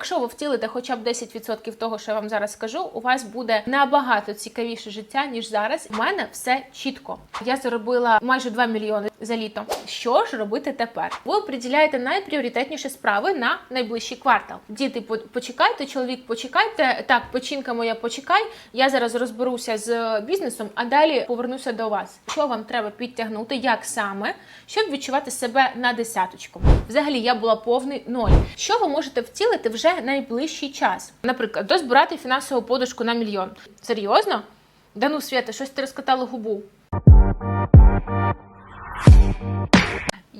Якщо ви втілите хоча б 10% того, що я вам зараз скажу, у вас буде набагато цікавіше життя, ніж зараз. У мене все чітко. Я заробила майже 2 мільйони за літо. Що ж робити тепер? Ви приділяєте найпріоритетніші справи на найближчий квартал. Діти, почекайте, чоловік, почекайте. Так, печінка моя, почекай. Я зараз розберуся з бізнесом, а далі повернуся до вас. Що вам треба підтягнути, як саме, щоб відчувати себе на десяточку? Взагалі, я була повний ноль. Що ви можете втілити вже найближчий час? Наприклад, дозбирати фінансову подушку на мільйон. Серйозно? Да ну, Свята, щось ти розкатала губу.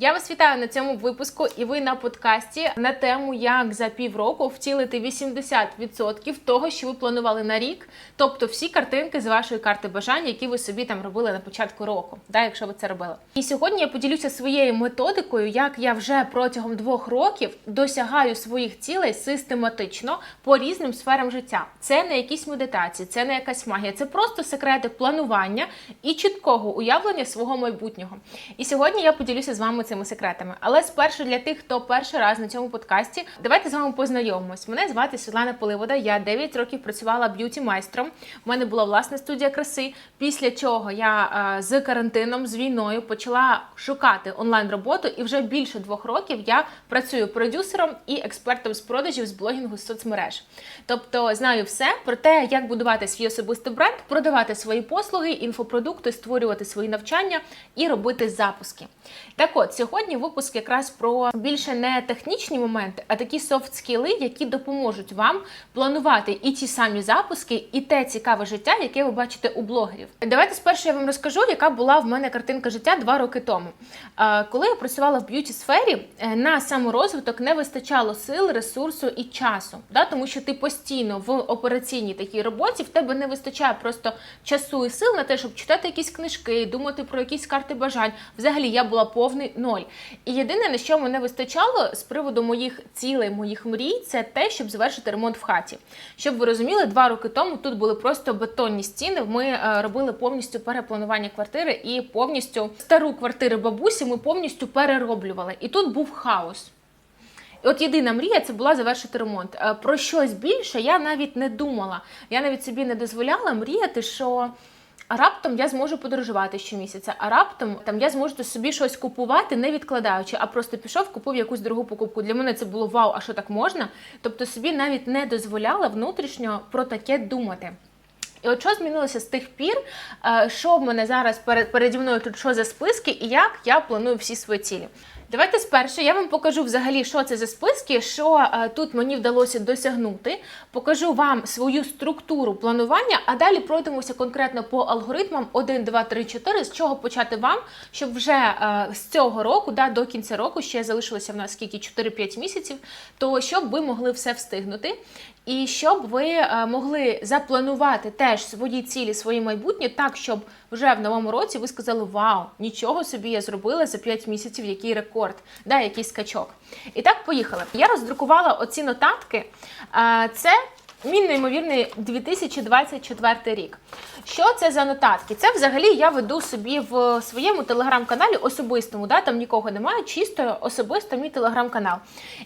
Я вас вітаю на цьому випуску, і ви на подкасті на тему, як за півроку втілити 80% того, що ви планували на рік, тобто всі картинки з вашої карти бажань, які ви собі там робили на початку року, да, якщо ви це робили. І сьогодні я поділюся своєю методикою, як я вже протягом двох років досягаю своїх цілей систематично по різним сферам життя. Це не якісь медитації, це не якась магія, це просто секрети планування і чіткого уявлення свого майбутнього. І сьогодні я поділюся з вами цими секретами. Але спершу для тих, хто перший раз на цьому подкасті, давайте з вами познайомимось. Мене звати Світлана Поливода. Я 9 років працювала б'юті майстром. У мене була власна студія краси. Після чого я е, з карантином, з війною почала шукати онлайн роботу, і вже більше двох років я працюю продюсером і експертом з продажів з блогінгу з соцмереж. Тобто знаю все про те, як будувати свій особистий бренд, продавати свої послуги, інфопродукти, створювати свої навчання і робити запуски. Так от сьогодні випуск якраз про більше не технічні моменти, а такі софт скіли, які допоможуть вам планувати і ті самі запуски, і те цікаве життя, яке ви бачите у блогерів. Давайте спершу я вам розкажу, яка була в мене картинка життя два роки тому. Коли я працювала в б'юті сфері, е, на саморозвиток не вистачало сил, ресурсу і часу, да? тому що ти постійно в операційній такій роботі, в тебе не вистачає просто часу і сил на те, щоб читати якісь книжки, думати про якісь карти бажань. Взагалі я була повний ноль. І єдине, на що мене вистачало з приводу моїх цілей, моїх мрій, це те, щоб завершити ремонт в хаті. Щоб ви розуміли, два роки тому тут були просто бетонні стіни. Ми е, робили повністю перепланування квартири і повністю стару квартиру бабусі ми повністю перероблювали. І тут був хаос. От єдина мрія це була завершити ремонт. Е, Про щось більше я навіть не думала. Я навіть собі не дозволяла мріяти, що раптом я зможу подорожувати щомісяця, а раптом там я зможу собі щось купувати, не відкладаючи, а просто пішов, купив якусь дорогу покупку. Для мене це було вау, а що так можна? Тобто собі навіть не дозволяла внутрішньо про таке думати. І от що змінилося з тих пір, е, що в мене зараз перед переді мною тут що за списки, і як я планую всі свої цілі. Давайте спершу я вам покажу взагалі, що це за списки, що е, тут мені вдалося досягнути. Покажу вам свою структуру планування, а далі пройдемося конкретно по алгоритмам. 1, 2, 3, 4, з чого почати вам, щоб вже е, з цього року, да, до кінця року, ще залишилося в нас скільки? 4-5 місяців, то щоб ви могли все встигнути. І щоб ви е, могли запланувати теж свої цілі, своє майбутнє, так щоб вже в новому році ви сказали: Вау, нічого собі я зробила за 5 місяців, який рекорд, да, який скачок. І так, поїхали. Я роздрукувала оці нотатки. Е, Це Мій неймовірний 2024 рік. Що це за нотатки? Це взагалі я веду собі в своєму телеграм-каналі особистому, да, там нікого немає, чисто особисто мій телеграм-канал.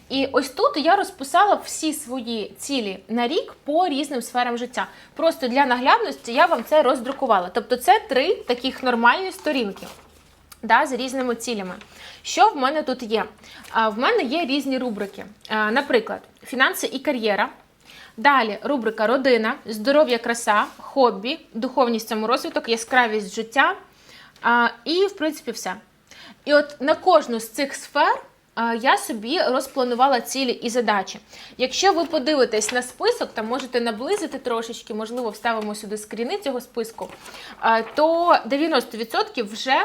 І ось тут я розписала всі свої цілі на рік по різним сферам життя. Просто для наглядності я вам це роздрукувала. Тобто це три таких нормальні сторінки. Да, з різними цілями. Що в мене тут є? В мене є різні рубрики. Наприклад, фінанси і кар'єра. Далі рубрика родина, здоров'я, краса, хобі, духовність саморозвиток, яскравість життя. А, І, в принципі, все. І от на кожну з цих сфер я собі розпланувала цілі і задачі. Якщо ви подивитесь на список, там можете наблизити трошечки, можливо, вставимо сюди скріни цього списку, то 90% вже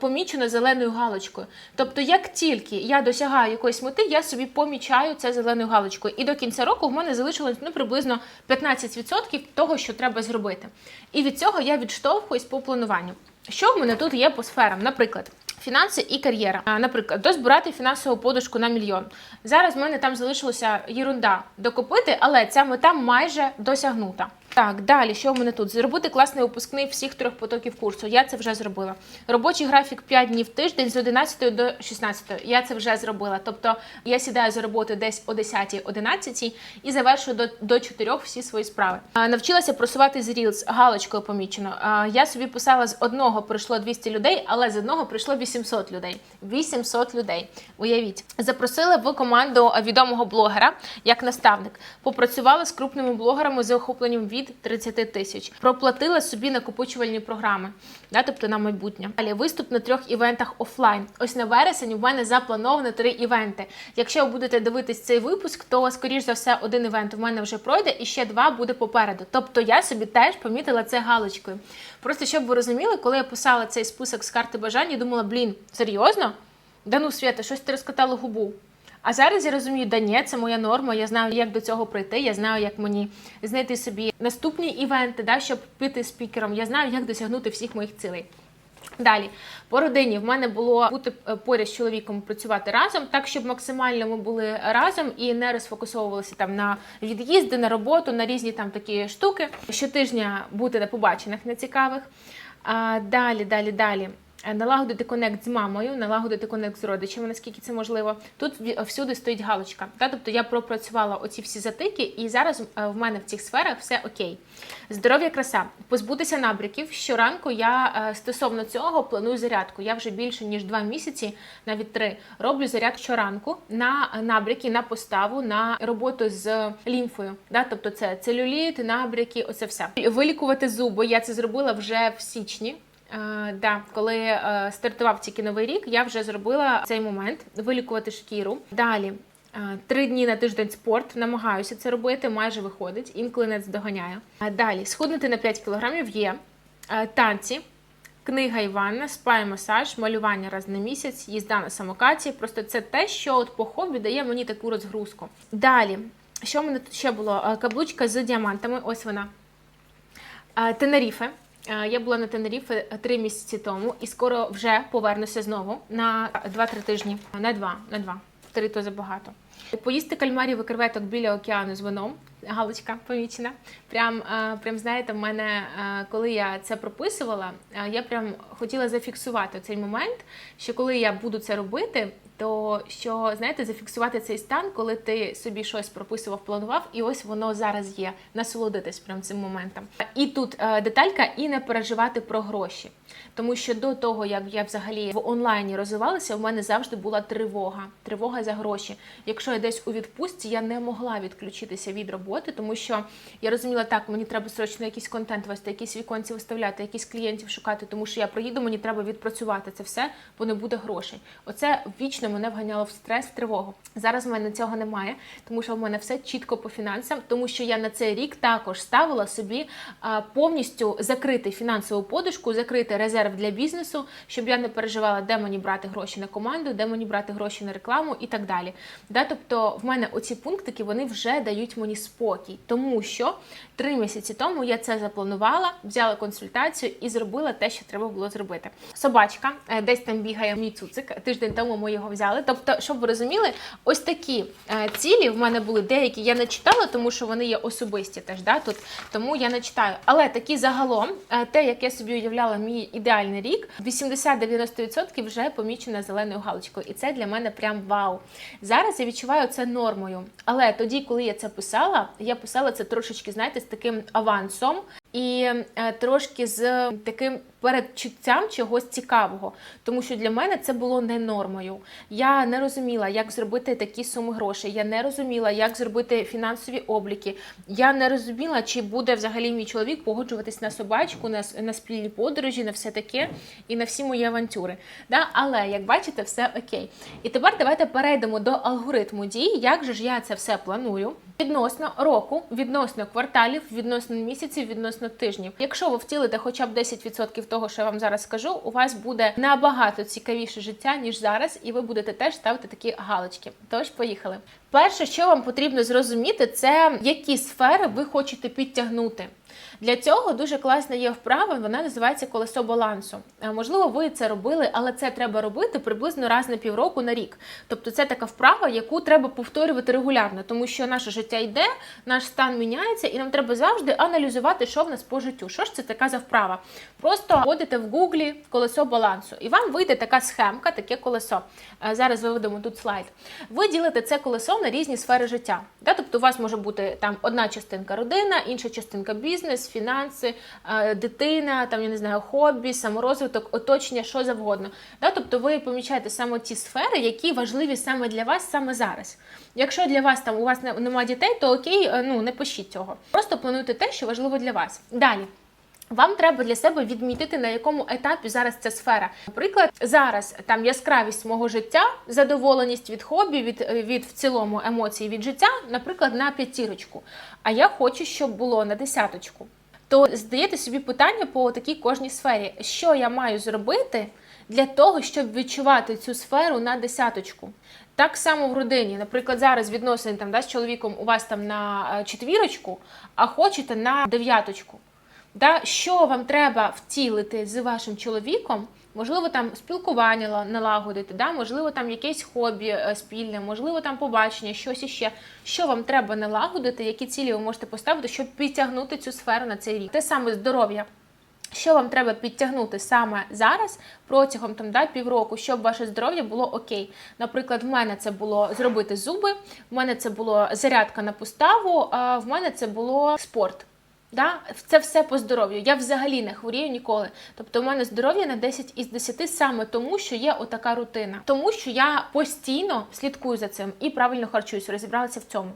помічено зеленою галочкою. Тобто, як тільки я досягаю якоїсь мети, я собі помічаю це зеленою галочкою. І до кінця року в мене залишилось ну, приблизно 15% того, що треба зробити. І від цього я відштовхуюсь по плануванню. Що в мене тут є по сферам? Наприклад. Фінанси і кар'єра. Наприклад, дозбирати фінансову подушку на мільйон. Зараз в мене там залишилося єрунда докупити, але ця мета майже досягнута. Так, далі, що в мене тут? Зробити класний випускний всіх трьох потоків курсу. Я це вже зробила. Робочий графік 5 днів в тиждень з 11 до 16. Я це вже зробила. Тобто я сідаю за роботу десь о 10-11 і завершую до, до 4 всі свої справи. А, навчилася просувати з Reels, галочкою помічено. А, я собі писала з одного прийшло 200 людей, але з одного прийшло 800 людей. 800 людей. Уявіть, запросили в команду відомого блогера як наставник. Попрацювала з крупними блогерами з охопленням від 30 тисяч. Проплатила собі накопичувальні програми, да, тобто на майбутнє. Далі виступ на трьох івентах офлайн. Ось на вересень у мене заплановано три івенти. Якщо ви будете дивитись цей випуск, то скоріш за все один івент у мене вже пройде, і ще два буде попереду. Тобто я собі теж помітила це галочкою. Просто щоб ви розуміли, коли я писала цей список з карти бажань, я думала, блін, серйозно? Да ну Свята, щось ти розкатала губу. А зараз я розумію, да ні, це моя норма. Я знаю, як до цього прийти. Я знаю, як мені знайти собі наступні івенти, да, щоб піти спікером. Я знаю, як досягнути всіх моїх цілей. Далі по родині в мене було бути е, поряд з чоловіком працювати разом, так щоб максимально ми були разом і не розфокусовувалися там на від'їзди, на роботу, на різні там такі штуки. Щотижня бути на побаченнях нецікавих. А, далі, далі, далі. Е, Налагодити конект з мамою, налагодити конект з родичами, наскільки це можливо. Тут всюди стоїть галочка. Та? Тобто я пропрацювала оці всі затики, і зараз е, в мене в цих сферах все окей. Здоров'я, краса, позбутися набряків. Щоранку я е, стосовно цього планую зарядку. Я вже більше ніж два місяці, навіть три, роблю заряд щоранку на набряки, на поставу, на роботу з лімфою. Да? Тобто це целюліт, набряки, оце все. Вилікувати зуби. Я це зробила вже в січні. Е, да, коли е, стартував тільки новий рік, я вже зробила цей момент вилікувати шкіру. Далі е, три дні на тиждень спорт. Намагаюся це робити, майже виходить, інколи не здоганяю. А далі схуднути на 5 кілограмів є Е, танці. Книга і ванна, спа і масаж, малювання раз на місяць, їзда на самокаті. Просто це те, що от по хобі дає мені таку розгрузку. Далі, що в мене тут ще було? Е, Каблучка з діамантами. Ось вона. Е, Тенеріфе. Е, Я була на Тенеріфе три місяці тому і скоро вже повернуся знову на 2-3 тижні. На 2, на 2. Три то забагато. Поїсти кальмарів і креветок біля океану з вином. Галочка помічена. Прям, е, прям знаєте, в мене, е, коли я це прописувала, е, я прям хотіла зафіксувати цей момент, що коли я буду це робити, то що знаєте, зафіксувати цей стан, коли ти собі щось прописував, планував, і ось воно зараз є. Насолодитись прям цим моментом. І тут е, деталька, і не переживати про гроші. Тому що до того, як я взагалі в онлайні розвивалася, в мене завжди була тривога. Тривога за гроші. Якщо я десь у відпустці, я не могла відключитися від роботи, тому що я розуміла, так, мені треба срочно якийсь контент вести, якісь віконці виставляти, якісь клієнтів шукати, тому що я приїду, мені треба відпрацювати це все, бо не буде грошей. Оце вічно мене вганяло в стрес, тривогу. Зараз в мене цього немає, тому що в мене все чітко по фінансам, тому що я на цей рік також ставила собі повністю закрити фінансову подушку, закрити резерв для бізнесу, щоб я не переживала, де мені брати гроші на команду, де мені брати гроші на рекламу і так далі. Да, тобто в мене оці пунктики вони вже дають мені спокій, тому що три місяці тому я це запланувала, взяла консультацію і зробила те, що треба було зробити. Собачка е, десь там бігає мій цуцик. Тиждень тому ми його взяли. Тобто, щоб ви розуміли, ось такі е, цілі в мене були деякі. Я не читала, тому що вони є особисті теж. Да, тут тому я не читаю. Але такі загалом, е, те, як я собі уявляла, мій ідеальний рік, 80-90% вже помічено зеленою галочкою, і це для мене прям вау. Зараз я відчуваю це нормою. Але тоді, коли я це писала, я писала це трошечки, знаєте, з таким авансом. І е, трошки з таким передчуттям чогось цікавого, тому що для мене це було не нормою. Я не розуміла, як зробити такі суми грошей. Я не розуміла, як зробити фінансові обліки. Я не розуміла, чи буде взагалі мій чоловік погоджуватись на собачку, на, на спільні подорожі, на все таке і на всі мої авантюри. Да? Але як бачите, все окей. І тепер давайте перейдемо до алгоритму дій. Як же ж я це все планую? Відносно року, відносно кварталів, відносно місяців, відносно тижнів. Якщо ви втілите хоча б 10% того, що я вам зараз скажу, у вас буде набагато цікавіше життя, ніж зараз, і ви будете теж ставити такі галочки. Тож, поїхали. Перше, що вам потрібно зрозуміти, це які сфери ви хочете підтягнути. Для цього дуже класна є вправа, вона називається колесо балансу. Е, Можливо, ви це робили, але це треба робити приблизно раз на півроку на рік. Тобто це така вправа, яку треба повторювати регулярно, тому що наше життя йде, наш стан міняється, і нам треба завжди аналізувати, що в нас по життю. Що ж це така за вправа? Просто вводите в гуглі колесо балансу, і вам вийде така схемка, таке колесо. Е, Зараз виведемо тут слайд. Ви ділите це колесо на різні сфери життя. Тобто, у вас може бути там одна частинка родина, інша частинка бізнес, фінанси, е, дитина, там я не знаю, хобі, саморозвиток, оточення, що завгодно. Да? Тобто ви помічаєте саме ті сфери, які важливі саме для вас саме зараз. Якщо для вас там у вас немає дітей, то окей, е, ну не пишіть цього. Просто плануйте те, що важливо для вас. Далі. Вам треба для себе відмітити, на якому етапі зараз ця сфера. Наприклад, зараз там яскравість мого життя, задоволеність від хобі, від, від в цілому емоцій від життя, наприклад, на п'ятірочку. А я хочу, щоб було на десяточку. То здаєте собі питання по такій кожній сфері, що я маю зробити для того, щоб відчувати цю сферу на десяточку. Так само в родині. Наприклад, зараз відносини там да, з чоловіком у вас там на е, четвірочку, а хочете на дев'яточку. Да, що вам треба втілити з вашим чоловіком? Можливо, там спілкування налагодити, да? можливо, там якесь хобі е, спільне, можливо, там побачення, щось іще. Що вам треба налагодити, які цілі ви можете поставити, щоб підтягнути цю сферу на цей рік? Те саме здоров'я. Що вам треба підтягнути саме зараз протягом там да, півроку, щоб ваше здоров'я було окей. Наприклад, в мене це було зробити зуби, в мене це було зарядка на поставу, а в мене це було спорт. Да? Це все по здоров'ю. Я взагалі не хворію ніколи. Тобто, у мене здоров'я на 10 із 10 саме тому, що є отака рутина, тому що я постійно слідкую за цим і правильно харчуюсь, розібралася в цьому.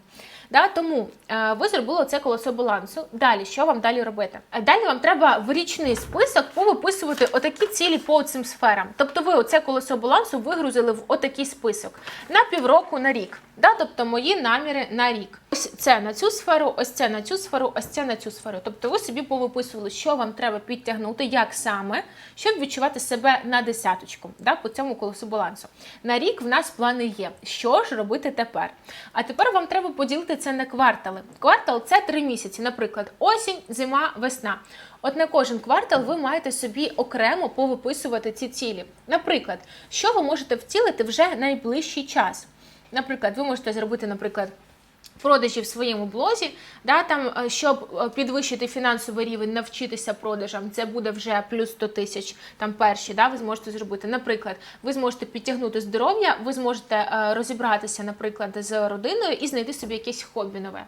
Да? Тому е, ви зробили це колесо балансу. Далі, що вам далі робити? Е, Далі вам треба в річний список повиписувати отакі цілі по цим сферам. Тобто, ви оце колесо балансу вигрузили в отакий список на півроку, на рік. Да? Тобто мої наміри на рік. Ось це на цю сферу, ось це на цю сферу, ось це на цю сферу. Тобто ви собі повиписували, що вам треба підтягнути, як саме, щоб відчувати себе на десяточку да, по цьому колесу балансу. На рік в нас плани є. Що ж робити тепер? А тепер вам треба поділити це на квартали. Квартал це три місяці, наприклад, осінь, зима, весна. От на кожен квартал ви маєте собі окремо повиписувати ці цілі. Наприклад, що ви можете втілити вже найближчий час. Наприклад, ви можете зробити, наприклад, продажі в своєму блозі, да, там, е, щоб е, підвищити фінансовий рівень, навчитися продажам, це буде вже плюс 100 тисяч, там перші, да, ви зможете зробити. Наприклад, ви зможете підтягнути здоров'я, ви зможете е, розібратися, наприклад, з родиною і знайти собі якесь хобі нове.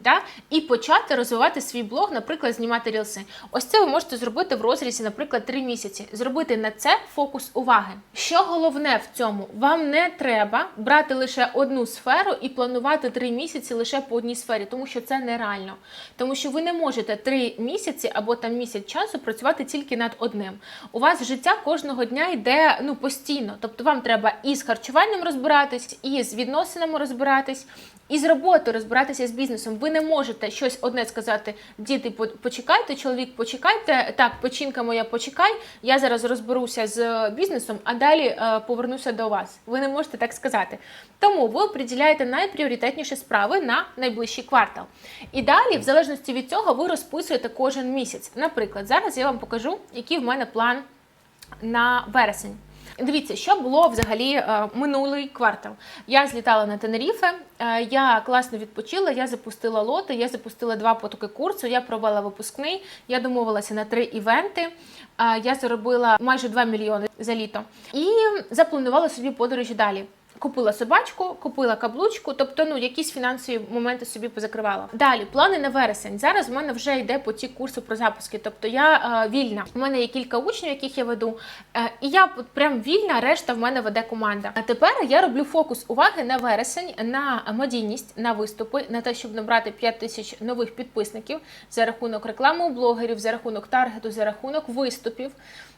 Да? І почати розвивати свій блог, наприклад, знімати рілси. Ось це ви можете зробити в розрізі, наприклад, 3 місяці. Зробити на це фокус уваги. Що головне в цьому? Вам не треба брати лише одну сферу і планувати 3 місяці лише по одній сфері, тому що це нереально. Тому що ви не можете 3 місяці або там місяць часу працювати тільки над одним. У вас життя кожного дня йде ну постійно. Тобто вам треба і з харчуванням розбиратись, і з відносинами розбиратись, і з роботою розбиратися з бізнесом. Ви не можете щось одне сказати: діти, почекайте, чоловік, почекайте. Так, печінка моя, почекай. Я зараз розберуся з бізнесом, а далі е, повернуся до вас. Ви не можете так сказати. Тому ви приділяєте найпріоритетніші справи на найближчий квартал. І далі, в залежності від цього, ви розписуєте кожен місяць. Наприклад, зараз я вам покажу, який в мене план на вересень. Дивіться, що було взагалі е, минулий квартал. Я злітала на Тенеріфе, е, я класно відпочила, я запустила лоти, я запустила два потоки курсу, я провела випускний, я домовилася на три івенти. е, Я заробила майже 2 мільйони за літо і запланувала собі подорожі далі. Купила собачку, купила каблучку, тобто ну якісь фінансові моменти собі позакривала. Далі плани на вересень. Зараз в мене вже йде потік курсу про запуски. Тобто я е, вільна. У мене є кілька учнів, яких я веду, е, і я прям вільна. Решта в мене веде команда. А тепер я роблю фокус уваги на вересень, на медійність, на виступи, на те, щоб набрати 5 тисяч нових підписників за рахунок реклами у блогерів, за рахунок таргету, за рахунок виступів.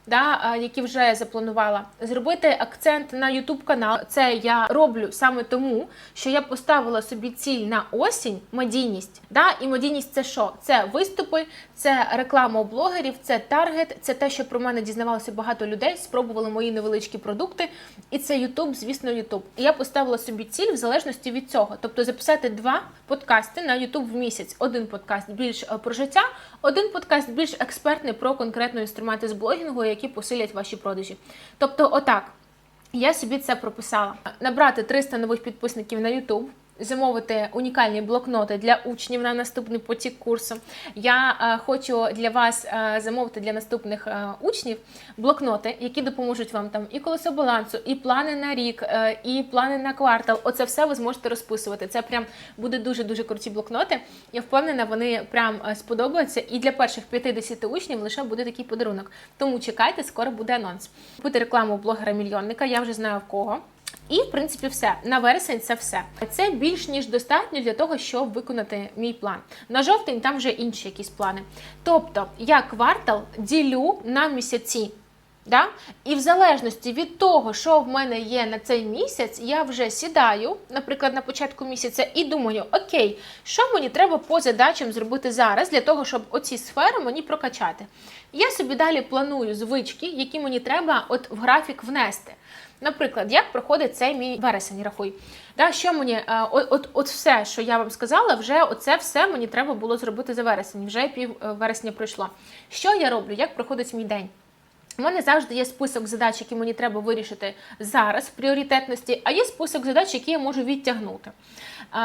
да, які вже запланувала, зробити акцент на YouTube канал. Це я роблю саме тому, що я поставила собі ціль на осінь медійність. Да? І медійність це що? Це виступи, це реклама у блогерів, це таргет, це те, що про мене дізнавалося багато людей, спробували мої невеличкі продукти. І це YouTube, звісно, YouTube. І я поставила собі ціль в залежності від цього. Тобто записати два подкасти на YouTube в місяць. Один подкаст більш про життя, один подкаст більш експертний про конкретні інструменти з блогінгу, які посилять ваші продажі. Тобто, отак. Я собі це прописала. Набрати 300 нових підписників на YouTube, замовити унікальні блокноти для учнів на наступний потік курсу. Я е, хочу для вас е, замовити для наступних е, учнів блокноти, які допоможуть вам там і колесо балансу, і плани на рік, і плани на квартал. Оце все ви зможете розписувати. Це прям буде дуже дуже круті блокноти. Я впевнена, вони прям сподобаються. І для перших 50 учнів лише буде такий подарунок. Тому чекайте, скоро буде анонс. Купити рекламу блогера-мільйонника. Я вже знаю в кого. І, в принципі, все. На вересень це все. Це більш ніж достатньо для того, щоб виконати мій план. На жовтень там вже інші якісь плани. Тобто, я квартал ділю на місяці. Да? І в залежності від того, що в мене є на цей місяць, я вже сідаю, наприклад, на початку місяця, і думаю, окей, що мені треба по задачам зробити зараз для того, щоб оці сфери мені прокачати. Я собі далі планую звички, які мені треба от в графік внести. Наприклад, як проходить цей мій вересень, рахуй. Да, що мені, е, от, от, от все, що я вам сказала, вже оце все мені треба було зробити за вересень. Вже пів е, вересня пройшло. Що я роблю? Як проходить мій день? У мене завжди є список задач, які мені треба вирішити зараз в пріоритетності, а є список задач, які я можу відтягнути.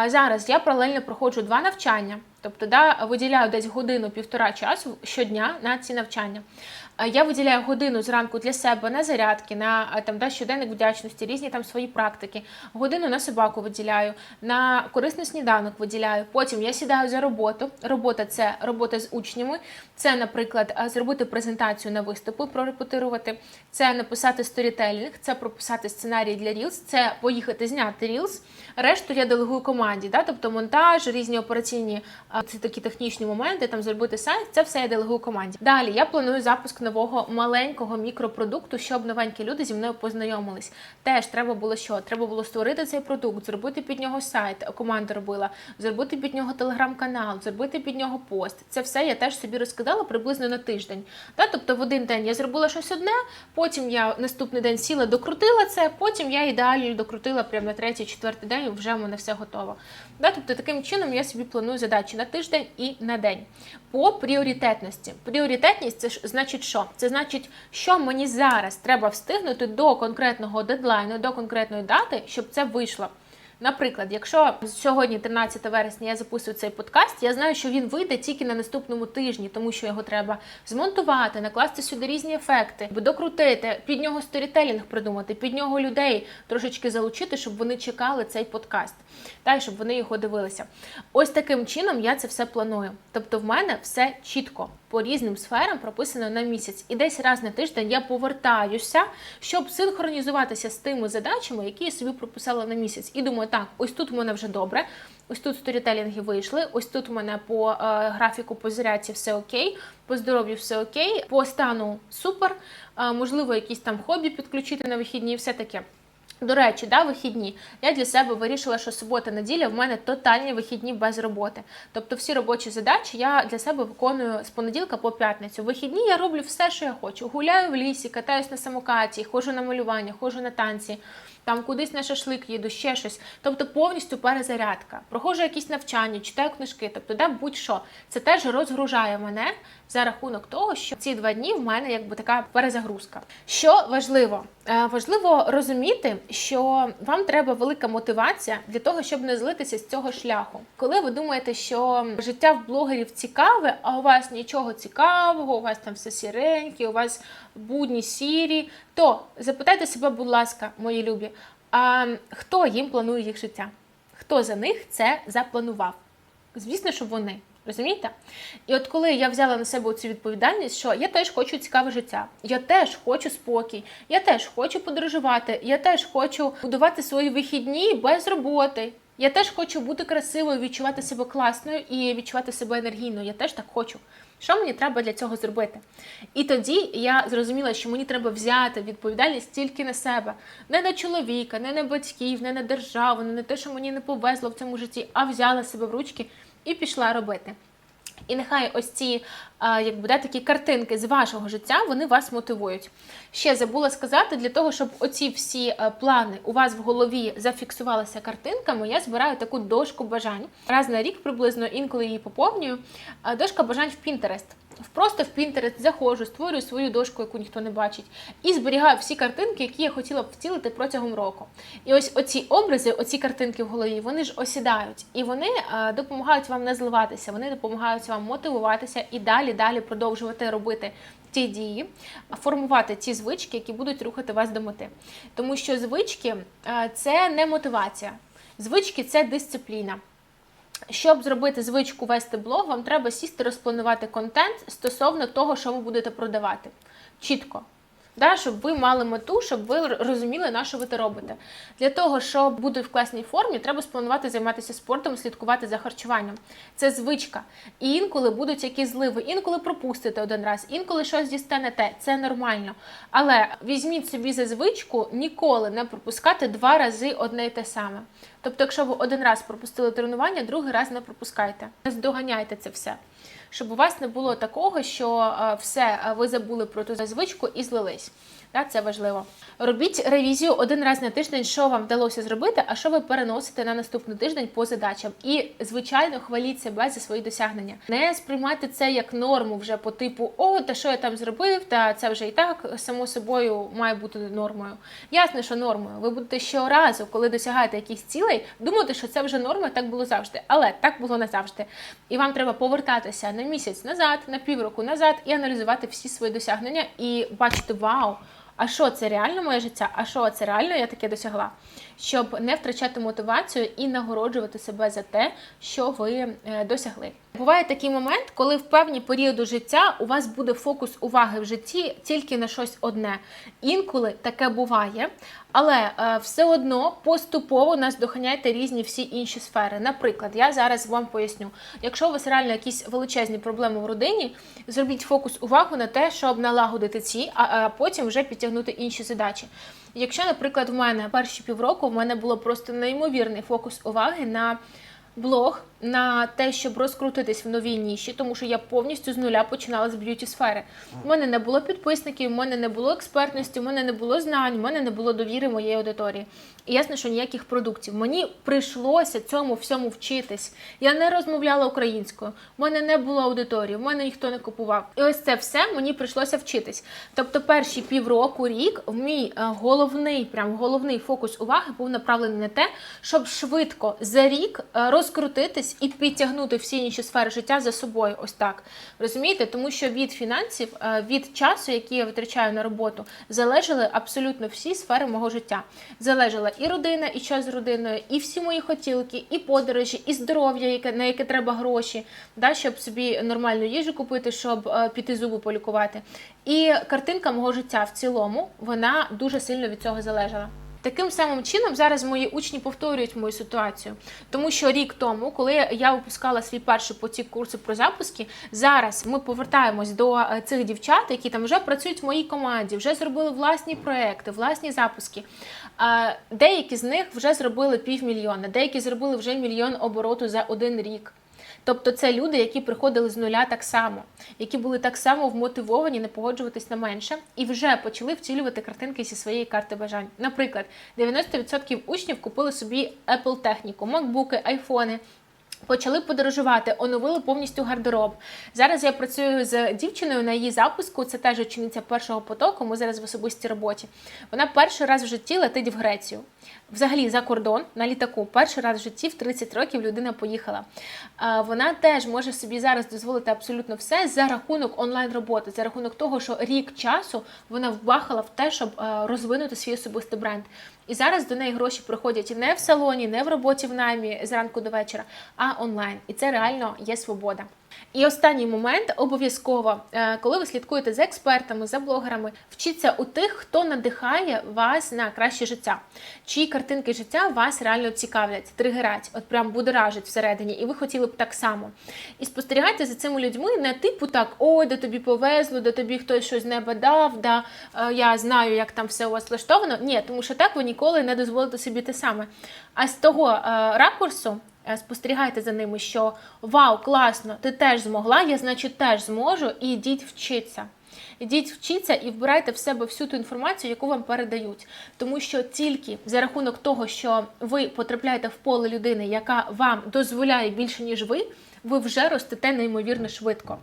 Зараз я паралельно проходжу два навчання, тобто да, виділяю десь годину-півтора часу щодня на ці навчання. Я виділяю годину зранку для себе на зарядки, на там да, щоденник вдячності, різні там свої практики. Годину на собаку виділяю, на корисний сніданок виділяю. Потім я сідаю за роботу. Робота це робота з учнями. Це, наприклад, зробити презентацію на виступи, прорепетирувати, це написати сторітелінг, це прописати сценарій для Reels, це поїхати зняти Reels. Решту я делегую команді, да? тобто монтаж, різні операційні це такі технічні моменти, там зробити сайт. Це все я делегую команді. Далі я планую запуск нового маленького мікропродукту, щоб новенькі люди зі мною познайомились. Теж треба було що? Треба було створити цей продукт, зробити під нього сайт, команда робила, зробити під нього телеграм-канал, зробити під нього пост. Це все я теж собі розкидала приблизно на тиждень. Да? Тобто в один день я зробила щось одне, потім я наступний день сіла, докрутила це, потім я ідеально докрутила прямо на третій, четвертий день, і вже в мене все готово. Да? Тобто таким чином я собі планую задачі на тиждень і на день. По пріоритетності. Пріоритетність це ж значить, що? Це значить, що мені зараз треба встигнути до конкретного дедлайну, до конкретної дати, щоб це вийшло. Наприклад, якщо сьогодні, 13 вересня, я записую цей подкаст, я знаю, що він вийде тільки на наступному тижні, тому що його треба змонтувати, накласти сюди різні ефекти, докрутити, під нього сторітелінг придумати, під нього людей трошечки залучити, щоб вони чекали цей подкаст, та й щоб вони його дивилися. Ось таким чином я це все планую. Тобто, в мене все чітко по різним сферам прописано на місяць. І десь раз на тиждень я повертаюся, щоб синхронізуватися з тими задачами, які я собі прописала на місяць. І думаю, так, ось тут в мене вже добре. Ось тут сторітелінги вийшли. Ось тут у мене по е, графіку по зарядці все окей, по здоров'ю все окей, по стану супер. Е, можливо, якісь там хобі підключити на вихідні, і все таке. До речі, да, вихідні. Я для себе вирішила, що субота-неділя в мене тотальні вихідні без роботи. Тобто всі робочі задачі я для себе виконую з понеділка по п'ятницю. Вихідні я роблю все, що я хочу. Гуляю в лісі, катаюсь на самокаті, ходжу на малювання, ходжу на танці, там кудись на шашлик їду, ще щось. Тобто повністю перезарядка. Проходжу якісь навчання, читаю книжки, тобто да, будь-що. Це теж розгружає мене за рахунок того, що ці два дні в мене якби така перезагрузка. Що важливо? Е, важливо розуміти, що вам треба велика мотивація для того, щоб не злитися з цього шляху. Коли ви думаєте, що життя в блогерів цікаве, а у вас нічого цікавого, у вас там все сіреньке, у вас будні сірі, то запитайте себе, будь ласка, мої любі, а хто їм планує їх життя? Хто за них це запланував? Звісно, що вони. Розумієте? І от коли я взяла на себе цю відповідальність, що я теж хочу цікаве життя, я теж хочу спокій, я теж хочу подорожувати, я теж хочу будувати свої вихідні без роботи. Я теж хочу бути красивою, відчувати себе класною і відчувати себе енергійною. Я теж так хочу. Що мені треба для цього зробити? І тоді я зрозуміла, що мені треба взяти відповідальність тільки на себе, не на чоловіка, не на батьків, не на державу, не на те, що мені не повезло в цьому житті, а взяла себе в ручки і пішла робити. І нехай ось ці як буде, такі картинки з вашого життя вони вас мотивують. Ще забула сказати, для того, щоб оці всі е, плани у вас в голові зафіксувалися картинками, я збираю таку дошку бажань. Раз на рік приблизно інколи її поповнюю. Дошка бажань в Pinterest. Просто в Pinterest заходжу, створюю свою дошку, яку ніхто не бачить, і зберігаю всі картинки, які я хотіла б втілити протягом року. І ось оці образи, оці картинки в голові, вони ж осідають, і вони е, допомагають вам не зливатися, вони допомагають вам мотивуватися і далі, далі продовжувати робити ті дії, формувати ті звички, які будуть рухати вас до мети. Тому що звички е, це не мотивація, звички це дисципліна. Щоб зробити звичку вести блог, вам треба сісти, розпланувати контент стосовно того, що ви будете продавати. Чітко. Да, щоб ви мали мету, щоб ви розуміли, на що ви це робите. Для того, щоб бути в класній формі, треба спланувати займатися спортом, слідкувати за харчуванням. Це звичка. І інколи будуть якісь зливи, інколи пропустите один раз, інколи щось дістанете. Це нормально. Але візьміть собі за звичку ніколи не пропускати два рази одне й те саме. Тобто, якщо ви один раз пропустили тренування, другий раз не пропускайте. Не здоганяйте це все. Щоб у вас не було такого, що е, все е, ви забули про ту звичку і злились. Так, це важливо. Робіть ревізію один раз на тиждень, що вам вдалося зробити, а що ви переносите на наступний тиждень по задачам. І, звичайно, хваліть себе за свої досягнення. Не сприймайте це як норму вже по типу О, та що я там зробив, та це вже і так само собою має бути нормою. Ясно, що нормою. Ви будете щоразу, коли досягаєте якихось цілей, думати, що це вже норма, так було завжди. Але так було не завжди. І вам треба повертатися на місяць назад, на півроку назад і аналізувати всі свої досягнення і бачити вау. А що це реально моє життя? А що це реально я таке досягла? Щоб не втрачати мотивацію і нагороджувати себе за те, що ви е, досягли. Буває такий момент, коли в певні періоди життя у вас буде фокус уваги в житті тільки на щось одне. Інколи таке буває, але е, все одно поступово нас доганяйте різні всі інші сфери. Наприклад, я зараз вам поясню: якщо у вас реально якісь величезні проблеми в родині, зробіть фокус увагу на те, щоб налагодити ці, а потім вже підтягнути інші задачі. Якщо, наприклад, в мене перші півроку в мене було просто неймовірний фокус уваги на блог, на те, щоб розкрутитись в новій ніші, тому що я повністю з нуля починала з б'юті сфери. У мене не було підписників, у мене не було експертності, у мене не було знань, у мене не було довіри моєї аудиторії. І ясно, що ніяких продуктів. Мені прийшлося цьому всьому вчитись. Я не розмовляла українською, у мене не було аудиторії, у мене ніхто не купував. І ось це все мені прийшлося вчитись. Тобто, перші півроку, рік, мій е, головний, прям головний фокус уваги був направлений на те, щоб швидко за рік е, розкрутитись і підтягнути всі інші сфери життя за собою. Ось так. Розумієте? Тому що від фінансів, е, від часу, який я витрачаю на роботу, залежали абсолютно всі сфери мого життя. Залежала і родина, і час з родиною, і всі мої хотілки, і подорожі, і здоров'я, на яке треба гроші, да, щоб собі нормальну їжу купити, щоб е, піти зуби полікувати. І картинка мого життя в цілому вона дуже сильно від цього залежала. Таким самим чином зараз мої учні повторюють мою ситуацію, тому що рік тому, коли я випускала свій перший потік курсу про запуски, зараз ми повертаємось до е, цих дівчат, які там вже працюють в моїй команді, вже зробили власні проекти, власні запуски. Деякі з них вже зробили півмільйона, деякі зробили вже мільйон обороту за один рік. Тобто це люди, які приходили з нуля так само, які були так само вмотивовані не погоджуватись на менше, і вже почали втілювати картинки зі своєї карти бажань. Наприклад, 90% учнів купили собі Apple техніку, макбуки, айфони. Почали подорожувати, оновили повністю гардероб. Зараз я працюю з дівчиною на її запуску. Це теж учениця першого потоку. Ми зараз в особистій роботі. Вона перший раз в житті летить в Грецію. Взагалі за кордон на літаку. Перший раз в житті в 30 років людина поїхала. Вона теж може собі зараз дозволити абсолютно все за рахунок онлайн роботи, за рахунок того, що рік часу вона вбахала в те, щоб розвинути свій особистий бренд. І зараз до неї гроші приходять не в салоні, не в роботі в наймі зранку до вечора, а онлайн. І це реально є свобода. І останній момент обов'язково, е, коли ви слідкуєте за експертами, за блогерами, вчіться у тих, хто надихає вас на краще життя, чиї картинки життя вас реально цікавлять, тригерять, от прям будоражать всередині, і ви хотіли б так само. І спостерігайте за цими людьми не типу так, ой, де тобі повезло, де тобі хтось щось з неба дав, да е, я знаю, як там все у вас влаштовано. Ні, тому що так ви ніколи не дозволите собі те саме. А з того е, ракурсу. Е, Спостерігайте за ними, що вау, класно, ти теж змогла, я значить теж зможу, і йдіть вчитися. Йдіть вчіться і вбирайте в себе всю ту інформацію, яку вам передають. Тому що тільки за рахунок того, що ви потрапляєте в поле людини, яка вам дозволяє більше, ніж ви, ви вже ростете неймовірно швидко.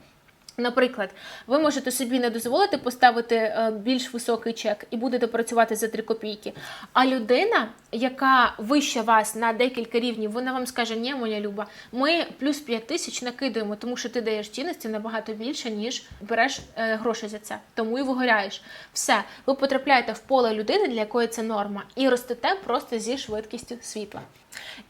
Наприклад, ви можете собі не дозволити поставити е, більш високий чек і будете працювати за 3 копійки. А людина, яка вище вас на декілька рівнів, вона вам скаже: Ні, моя люба, ми плюс 5 тисяч накидуємо, тому що ти даєш цінності набагато більше, ніж береш е, гроші за це. Тому і вигоряєш. Все, ви потрапляєте в поле людини, для якої це норма, і ростете просто зі швидкістю світла.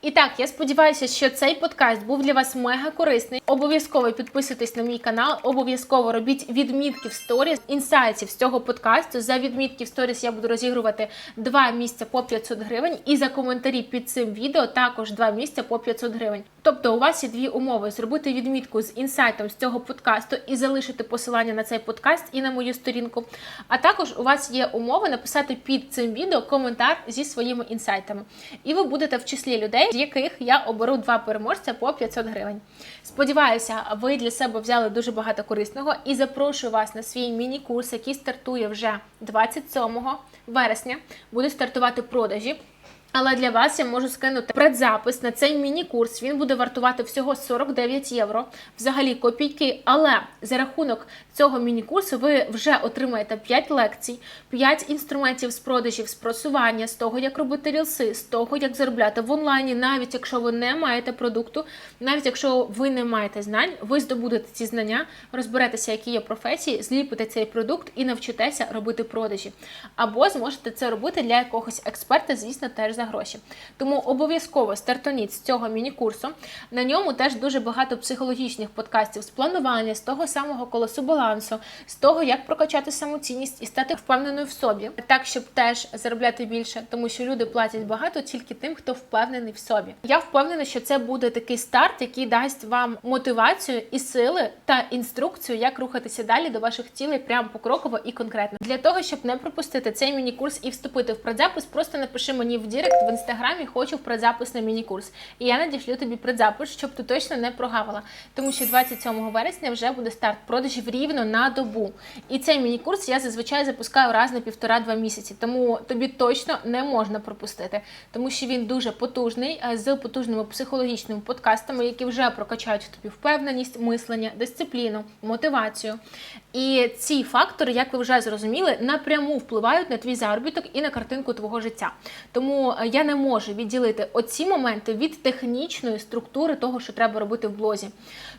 І так, я сподіваюся, що цей подкаст був для вас мега корисний. Обов'язково підписуйтесь на мій канал, обов'язково робіть відмітки в сторіс, інсайтів з цього подкасту. За відмітки в сторіс я буду розігрувати два місця по 500 гривень, і за коментарі під цим відео також два місця по 500 гривень. Тобто, у вас є дві умови: зробити відмітку з інсайтом з цього подкасту і залишити посилання на цей подкаст і на мою сторінку. А також у вас є умова написати під цим відео коментар зі своїми інсайтами. І ви будете в числі людей, з яких я оберу два переможця по 500 гривень. Сподіваюся, ви для себе взяли дуже багато корисного і запрошую вас на свій міні-курс, який стартує вже 27 вересня. Буде стартувати продажі. Але для вас я можу скинути предзапис на цей міні-курс. Він буде вартувати всього 49 євро. Взагалі копійки. Але за рахунок цього міні-курсу ви вже отримаєте 5 лекцій, 5 інструментів з продажів, з просування, з того, як робити рілси, з того, як заробляти в онлайні, навіть якщо ви не маєте продукту, навіть якщо ви не маєте знань, ви здобудете ці знання, розберетеся, які є професії, зліпите цей продукт і навчитеся робити продажі. Або зможете це робити для якогось експерта, звісно, теж за гроші. Тому обов'язково стартоніть з цього міні-курсу. На ньому теж дуже багато психологічних подкастів з планування, з того самого колесу балансу, з того, як прокачати самоцінність і стати впевненою в собі, так щоб теж заробляти більше, тому що люди платять багато тільки тим, хто впевнений в собі. Я впевнена, що це буде такий старт, який дасть вам мотивацію і сили та інструкцію, як рухатися далі до ваших цілей, прямо покроково і конкретно. Для того, щоб не пропустити цей міні-курс і вступити в предзапис, просто напиши мені в Дірект в інстаграмі хочу предзапис на міні-курс. І я надішлю тобі предзапис, щоб ти точно не прогавила. Тому що 27 вересня вже буде старт продажів рівно на добу. І цей міні-курс я зазвичай запускаю раз на півтора-два місяці. Тому тобі точно не можна пропустити, тому що він дуже потужний е, з потужними психологічними подкастами, які вже прокачають в тобі впевненість, мислення, дисципліну, мотивацію. І ці фактори, як ви вже зрозуміли, напряму впливають на твій заробіток і на картинку твого життя. Тому е, я не можу відділити оці моменти від технічної структури того, що треба робити в блозі.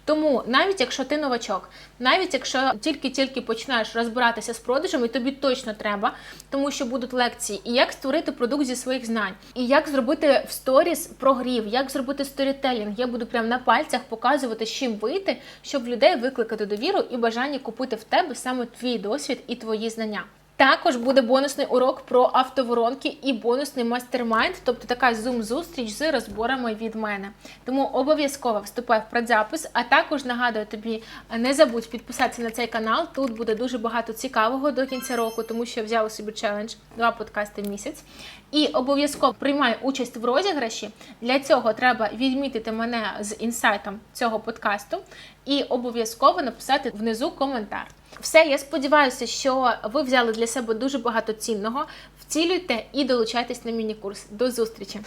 Тому навіть якщо ти новачок, навіть якщо тільки-тільки починаєш розбиратися з продажами, тобі точно треба, тому що будуть лекції, і як створити продукт зі своїх знань, і як зробити в сторіс прогрів, як зробити сторітелінг. Я буду прямо на пальцях показувати, з чим вийти, щоб людей викликати довіру і бажання купити в тебе саме твій досвід і твої знання. Також буде бонусний урок про автоворонки і бонусний мастермайнд, тобто така зум-зустріч з розборами від мене. Тому обов'язково вступай в предзапис, а також нагадую тобі, не забудь підписатися на цей канал. Тут буде дуже багато цікавого до кінця року, тому що я взяла собі челендж два подкасти в місяць. І обов'язково приймай участь в розіграші. Для цього треба відмітити мене з інсайтом цього подкасту і обов'язково написати внизу коментар. Все, я сподіваюся, що ви взяли для себе дуже багато цінного. Втілюйте і долучайтесь на міні-курс. До зустрічі!